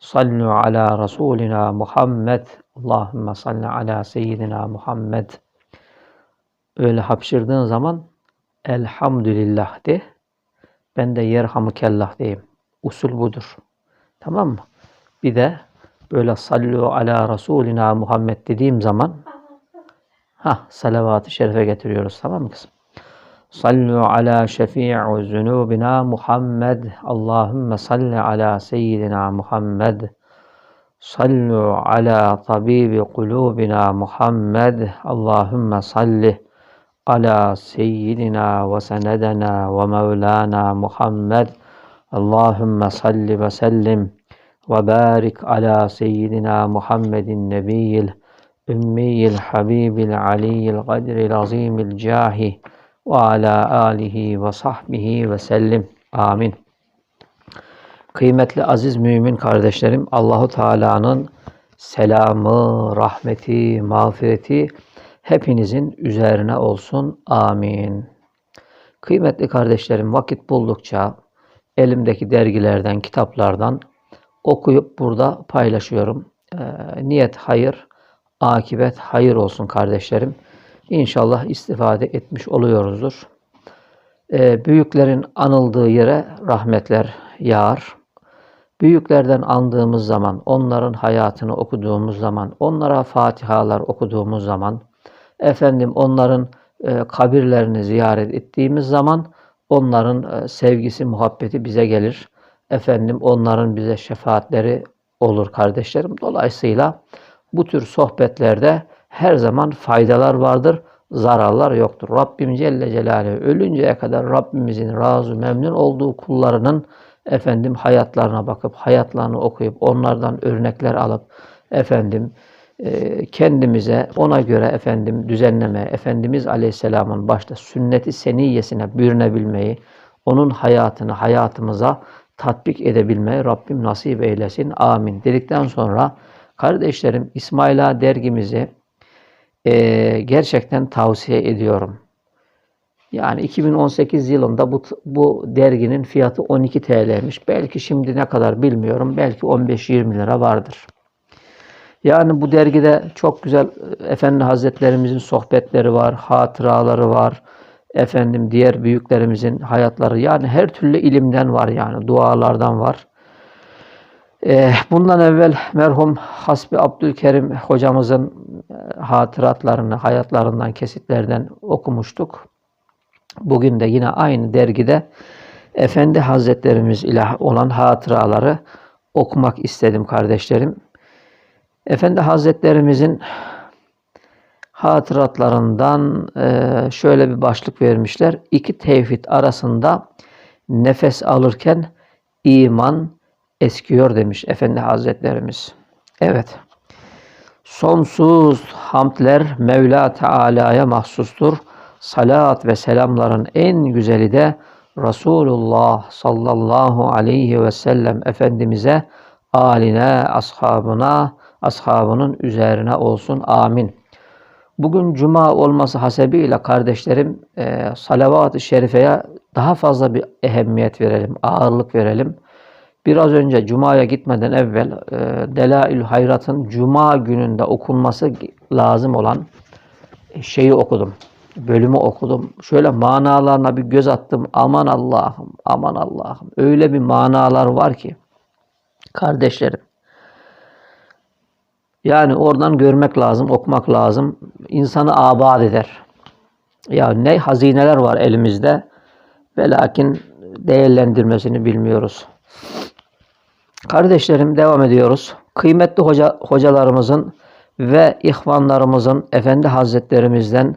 sallu ala rasulina Muhammed. Allahümme salli ala seyyidina Muhammed. Öyle hapşırdığın zaman elhamdülillah de. Ben de yerhamukellah diyeyim. Usul budur. Tamam mı? Bir de böyle sallu ala rasulina Muhammed dediğim zaman ha salavat-ı şerife getiriyoruz. Tamam mı kızım? Sallu ala şefi'u zunubina Muhammed. Allahümme salli ala seyyidina Muhammed. Sallu ala tabibi kulubina Muhammed. Allahümme salli ala seyyidina ve senedena ve mevlana Muhammed. Allahümme salli ve sellim ve barik ala seyyidina Muhammedin nebiyyil ümmiyil habibil aliyyil gadril azimil cahi ve ala alihi ve sahbihi ve sellim. Amin. Kıymetli aziz mümin kardeşlerim, Allahu Teala'nın selamı, rahmeti, mağfireti hepinizin üzerine olsun. Amin. Kıymetli kardeşlerim, vakit buldukça elimdeki dergilerden, kitaplardan okuyup burada paylaşıyorum. Ee, niyet hayır, akibet hayır olsun kardeşlerim. İnşallah istifade etmiş oluyoruzdur. Ee, büyüklerin anıldığı yere rahmetler yağar. Büyüklerden andığımız zaman, onların hayatını okuduğumuz zaman, onlara fatihalar okuduğumuz zaman, efendim onların e, kabirlerini ziyaret ettiğimiz zaman onların e, sevgisi, muhabbeti bize gelir. Efendim onların bize şefaatleri olur kardeşlerim. Dolayısıyla bu tür sohbetlerde her zaman faydalar vardır, zararlar yoktur. Rabbim Celle Celaluhu ölünceye kadar Rabbimizin razı memnun olduğu kullarının efendim hayatlarına bakıp, hayatlarını okuyup, onlardan örnekler alıp, efendim e, kendimize ona göre efendim düzenleme, Efendimiz Aleyhisselam'ın başta sünneti seniyesine bürünebilmeyi, onun hayatını hayatımıza tatbik edebilmeyi Rabbim nasip eylesin. Amin. Dedikten sonra kardeşlerim İsmaila dergimizi e, gerçekten tavsiye ediyorum. Yani 2018 yılında bu, bu derginin fiyatı 12 TL'ymiş. Belki şimdi ne kadar bilmiyorum. Belki 15-20 lira vardır. Yani bu dergide çok güzel Efendi Hazretlerimizin sohbetleri var, hatıraları var. Efendim diğer büyüklerimizin hayatları yani her türlü ilimden var yani dualardan var. Ee, bundan evvel merhum Hasbi Abdülkerim hocamızın e, hatıratlarını, hayatlarından, kesitlerden okumuştuk. Bugün de yine aynı dergide Efendi Hazretlerimiz ile olan hatıraları okumak istedim kardeşlerim. Efendi Hazretlerimizin hatıratlarından e, şöyle bir başlık vermişler. İki tevhid arasında nefes alırken iman eskiyor demiş Efendi Hazretlerimiz. Evet. Sonsuz hamdler Mevla Teala'ya mahsustur. Salat ve selamların en güzeli de Resulullah sallallahu aleyhi ve sellem Efendimiz'e, aline, ashabına, ashabının üzerine olsun. Amin. Bugün cuma olması hasebiyle kardeşlerim e, salavat-ı şerifeye daha fazla bir ehemmiyet verelim, ağırlık verelim. Biraz önce Cuma'ya gitmeden evvel e, Delail Hayrat'ın Cuma gününde okunması lazım olan şeyi okudum. Bölümü okudum. Şöyle manalarına bir göz attım. Aman Allah'ım, aman Allah'ım. Öyle bir manalar var ki kardeşlerim. Yani oradan görmek lazım, okumak lazım. İnsanı abad eder. Ya ne hazineler var elimizde ve lakin değerlendirmesini bilmiyoruz. Kardeşlerim devam ediyoruz. Kıymetli hoca, hocalarımızın ve ihvanlarımızın, efendi hazretlerimizden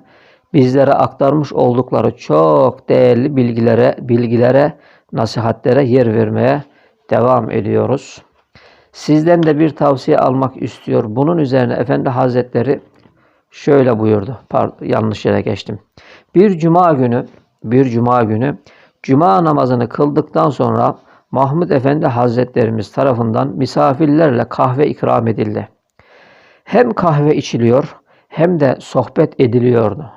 bizlere aktarmış oldukları çok değerli bilgilere, bilgilere, nasihatlere yer vermeye devam ediyoruz. Sizden de bir tavsiye almak istiyor. Bunun üzerine Efendi Hazretleri şöyle buyurdu. Pardon, yanlış yere geçtim. Bir cuma günü, bir cuma günü cuma namazını kıldıktan sonra Mahmud Efendi Hazretlerimiz tarafından misafirlerle kahve ikram edildi. Hem kahve içiliyor hem de sohbet ediliyordu.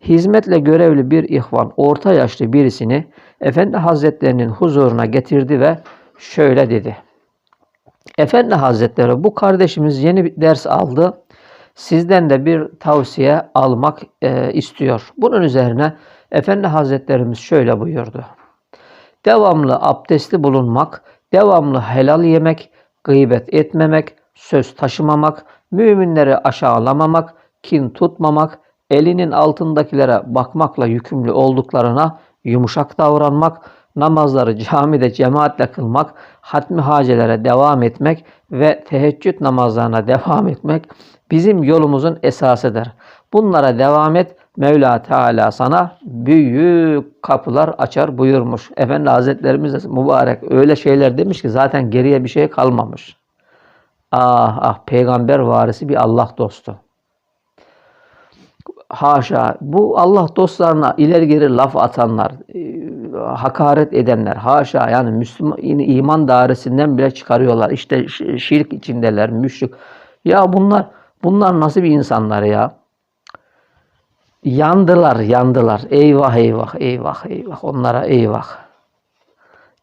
Hizmetle görevli bir ihvan orta yaşlı birisini Efendi Hazretlerinin huzuruna getirdi ve şöyle dedi. Efendi Hazretleri bu kardeşimiz yeni bir ders aldı. Sizden de bir tavsiye almak e, istiyor. Bunun üzerine Efendi Hazretlerimiz şöyle buyurdu. Devamlı abdestli bulunmak, devamlı helal yemek, gıybet etmemek, söz taşımamak, müminleri aşağılamamak, kin tutmamak, elinin altındakilere bakmakla yükümlü olduklarına yumuşak davranmak, namazları camide cemaatle kılmak, hatmi hacelere devam etmek ve teheccüd namazlarına devam etmek bizim yolumuzun esasıdır. Bunlara devam et. Mevla Teala sana büyük kapılar açar buyurmuş. Efendi Hazretlerimiz de mübarek öyle şeyler demiş ki zaten geriye bir şey kalmamış. Ah ah peygamber varisi bir Allah dostu. Haşa bu Allah dostlarına ileri geri laf atanlar, e, hakaret edenler haşa yani Müslüman iman dairesinden bile çıkarıyorlar. İşte şirk içindeler, müşrik. Ya bunlar bunlar nasıl bir insanlar ya? Yandılar, yandılar. Eyvah eyvah eyvah eyvah onlara eyvah.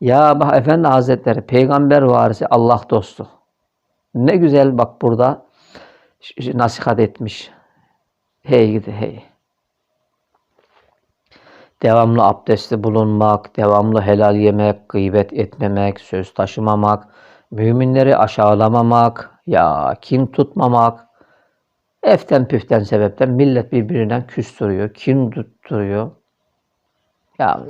Ya bak Efendi Hazretleri peygamber varisi Allah dostu. Ne güzel bak burada nasihat etmiş. Hey gidi hey. Devamlı abdestli bulunmak, devamlı helal yemek, gıybet etmemek, söz taşımamak, müminleri aşağılamamak, ya kin tutmamak, eften püften sebepten millet birbirinden küstürüyor, kin tutturuyor. Ya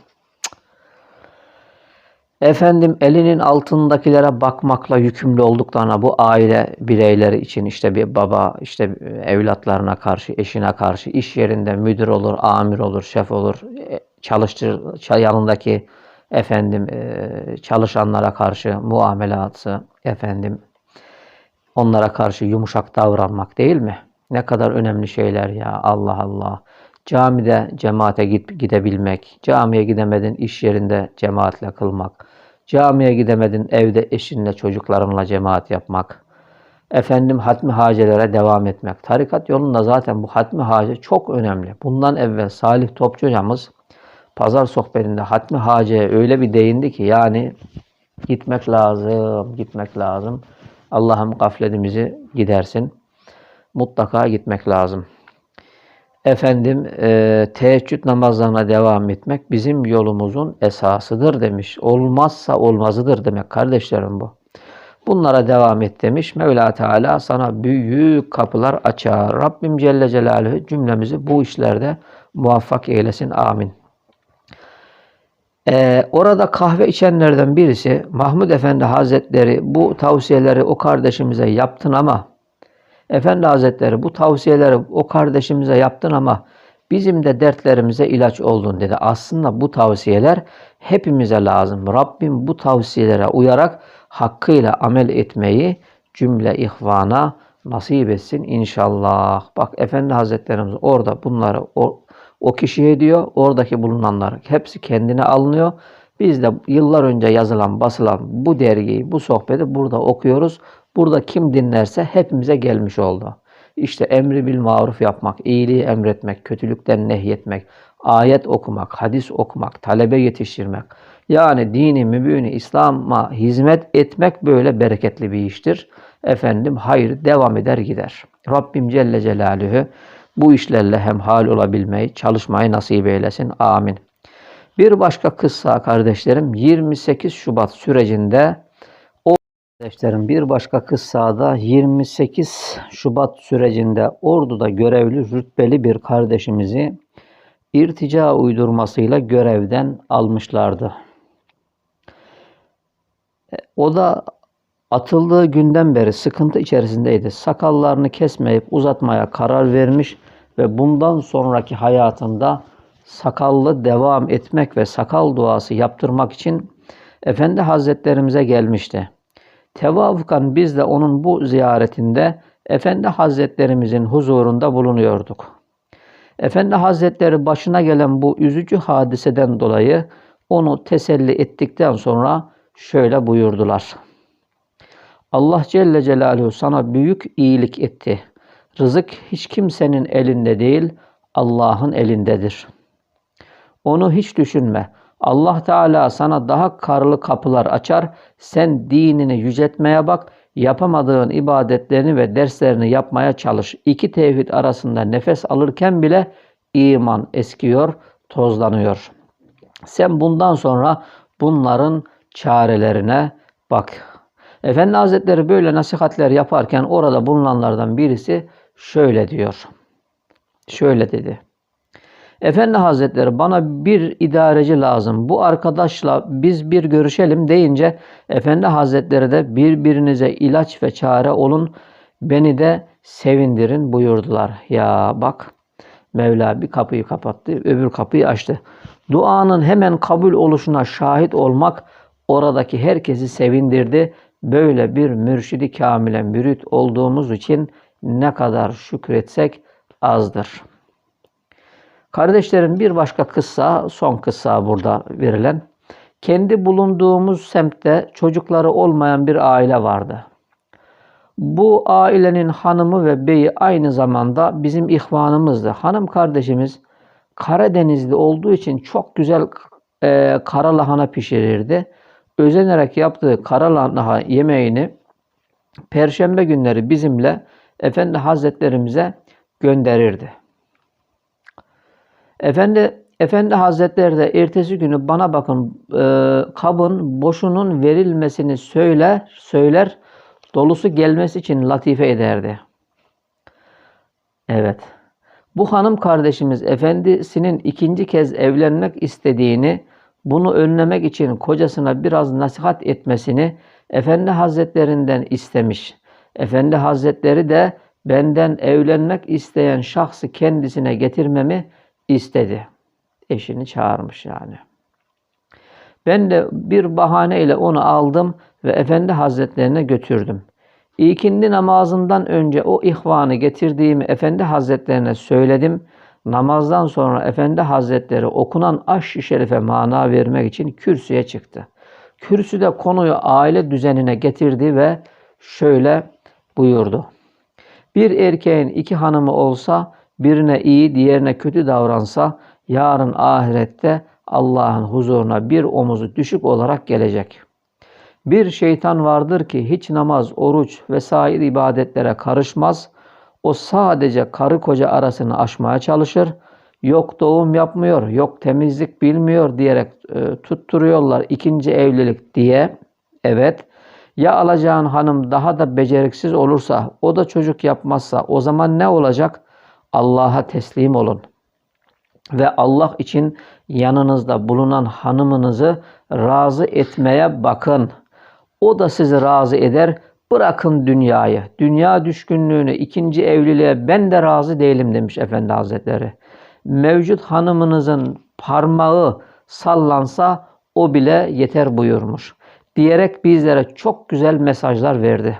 Efendim elinin altındakilere bakmakla yükümlü olduklarına bu aile bireyleri için işte bir baba işte evlatlarına karşı, eşine karşı iş yerinde müdür olur, amir olur, şef olur, e, çalıştır ça- yanındaki efendim e, çalışanlara karşı muamelatı efendim onlara karşı yumuşak davranmak değil mi? Ne kadar önemli şeyler ya Allah Allah. Camide cemaate git, gidebilmek, camiye gidemedin iş yerinde cemaatle kılmak, camiye gidemedin evde eşinle çocuklarınla cemaat yapmak, efendim hatmi hacelere devam etmek. Tarikat yolunda zaten bu hatmi hace çok önemli. Bundan evvel Salih Topçu hocamız pazar sohbetinde hatmi haceye öyle bir değindi ki yani gitmek lazım, gitmek lazım. Allah'ım gafletimizi gidersin. Mutlaka gitmek lazım. Efendim e, teheccüd namazlarına devam etmek bizim yolumuzun esasıdır demiş. Olmazsa olmazıdır demek kardeşlerim bu. Bunlara devam et demiş. Mevla Teala sana büyük kapılar açar. Rabbim Celle Celaluhu cümlemizi bu işlerde muvaffak eylesin. Amin. Ee, orada kahve içenlerden birisi Mahmud Efendi Hazretleri bu tavsiyeleri o kardeşimize yaptın ama Efendi Hazretleri bu tavsiyeleri o kardeşimize yaptın ama bizim de dertlerimize ilaç oldun dedi. Aslında bu tavsiyeler hepimize lazım. Rabbim bu tavsiyelere uyarak hakkıyla amel etmeyi cümle ihvana nasip etsin inşallah. Bak Efendi Hazretlerimiz orada bunları o, o kişiye diyor, oradaki bulunanlar hepsi kendine alınıyor. Biz de yıllar önce yazılan, basılan bu dergiyi, bu sohbeti burada okuyoruz. Burada kim dinlerse hepimize gelmiş oldu. İşte emri bil maruf yapmak, iyiliği emretmek, kötülükten nehyetmek, ayet okumak, hadis okumak, talebe yetiştirmek. Yani dini, mübini, İslam'a hizmet etmek böyle bereketli bir iştir. Efendim hayır devam eder gider. Rabbim Celle Celaluhu bu işlerle hemhal olabilmeyi, çalışmayı nasip eylesin. Amin. Bir başka kıssa kardeşlerim 28 Şubat sürecinde Kardeşlerim bir başka kıssada 28 Şubat sürecinde Ordu'da görevli rütbeli bir kardeşimizi irtica uydurmasıyla görevden almışlardı. E, O da atıldığı günden beri sıkıntı içerisindeydi. Sakallarını kesmeyip uzatmaya karar vermiş ve bundan sonraki hayatında sakallı devam etmek ve sakal duası yaptırmak için Efendi Hazretlerimize gelmişti. Tevafukan biz de onun bu ziyaretinde Efendi Hazretlerimizin huzurunda bulunuyorduk. Efendi Hazretleri başına gelen bu üzücü hadiseden dolayı onu teselli ettikten sonra şöyle buyurdular. Allah Celle Celaluhu sana büyük iyilik etti. Rızık hiç kimsenin elinde değil, Allah'ın elindedir. Onu hiç düşünme. Allah Teala sana daha karlı kapılar açar. Sen dinini yüceltmeye bak. Yapamadığın ibadetlerini ve derslerini yapmaya çalış. İki tevhid arasında nefes alırken bile iman eskiyor, tozlanıyor. Sen bundan sonra bunların çarelerine bak. Efendi Hazretleri böyle nasihatler yaparken orada bulunanlardan birisi şöyle diyor. Şöyle dedi. Efendi Hazretleri bana bir idareci lazım. Bu arkadaşla biz bir görüşelim deyince Efendi Hazretleri de birbirinize ilaç ve çare olun. Beni de sevindirin buyurdular. Ya bak Mevla bir kapıyı kapattı, öbür kapıyı açtı. Duanın hemen kabul oluşuna şahit olmak oradaki herkesi sevindirdi. Böyle bir mürşidi kamile mürit olduğumuz için ne kadar şükretsek azdır. Kardeşlerim bir başka kıssa, son kıssa burada verilen. Kendi bulunduğumuz semtte çocukları olmayan bir aile vardı. Bu ailenin hanımı ve beyi aynı zamanda bizim ihvanımızdı. Hanım kardeşimiz Karadenizli olduğu için çok güzel e, kara lahana pişirirdi. Özenerek yaptığı kara lahana yemeğini perşembe günleri bizimle Efendi Hazretlerimize gönderirdi. Efendi Efendi Hazretleri de ertesi günü bana bakın e, kabın boşunun verilmesini söyler, söyler dolusu gelmesi için latife ederdi. Evet. Bu hanım kardeşimiz efendisinin ikinci kez evlenmek istediğini, bunu önlemek için kocasına biraz nasihat etmesini Efendi Hazretlerinden istemiş. Efendi Hazretleri de benden evlenmek isteyen şahsı kendisine getirmemi istedi. Eşini çağırmış yani. Ben de bir bahaneyle onu aldım ve Efendi Hazretlerine götürdüm. İkindi namazından önce o ihvanı getirdiğimi Efendi Hazretlerine söyledim. Namazdan sonra Efendi Hazretleri okunan aş-ı şerife mana vermek için kürsüye çıktı. Kürsüde konuyu aile düzenine getirdi ve şöyle buyurdu. Bir erkeğin iki hanımı olsa birine iyi diğerine kötü davransa yarın ahirette Allah'ın huzuruna bir omuzu düşük olarak gelecek. Bir şeytan vardır ki hiç namaz, oruç vesaire ibadetlere karışmaz. O sadece karı koca arasını aşmaya çalışır. Yok doğum yapmıyor, yok temizlik bilmiyor diyerek e, tutturuyorlar ikinci evlilik diye. Evet. Ya alacağın hanım daha da beceriksiz olursa, o da çocuk yapmazsa o zaman ne olacak? Allah'a teslim olun. Ve Allah için yanınızda bulunan hanımınızı razı etmeye bakın. O da sizi razı eder. Bırakın dünyayı. Dünya düşkünlüğünü, ikinci evliliğe ben de razı değilim demiş Efendi Hazretleri. Mevcut hanımınızın parmağı sallansa o bile yeter buyurmuş. Diyerek bizlere çok güzel mesajlar verdi.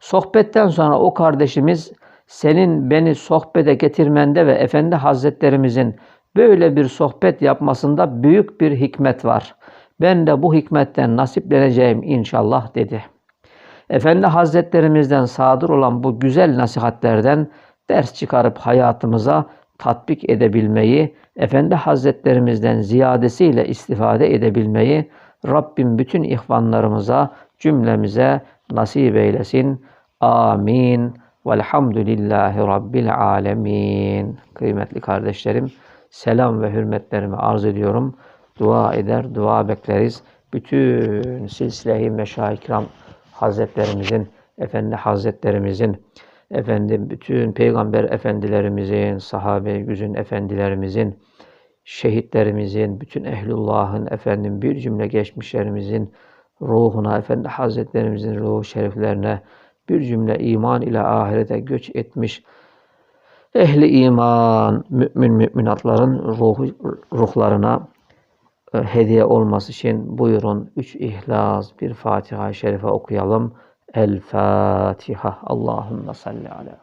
Sohbetten sonra o kardeşimiz senin beni sohbete getirmende ve Efendi Hazretlerimizin böyle bir sohbet yapmasında büyük bir hikmet var. Ben de bu hikmetten nasipleneceğim inşallah dedi. Efendi Hazretlerimizden sadır olan bu güzel nasihatlerden ders çıkarıp hayatımıza tatbik edebilmeyi, Efendi Hazretlerimizden ziyadesiyle istifade edebilmeyi Rabbim bütün ihvanlarımıza, cümlemize nasip eylesin. Amin. Velhamdülillahi Rabbil alemin. Kıymetli kardeşlerim, selam ve hürmetlerimi arz ediyorum. Dua eder, dua bekleriz. Bütün silsile-i meşayih kiram hazretlerimizin, efendi hazretlerimizin, efendim bütün peygamber efendilerimizin, sahabe güzün efendilerimizin, şehitlerimizin, bütün ehlullahın, efendim bir cümle geçmişlerimizin ruhuna, efendi hazretlerimizin ruhu şeriflerine, bir cümle iman ile ahirete göç etmiş ehli iman, mümin müminatların ruhu, ruhlarına e, hediye olması için buyurun üç İhlas, bir Fatiha-i Şerife okuyalım. El Fatiha. Allahümme salli ala.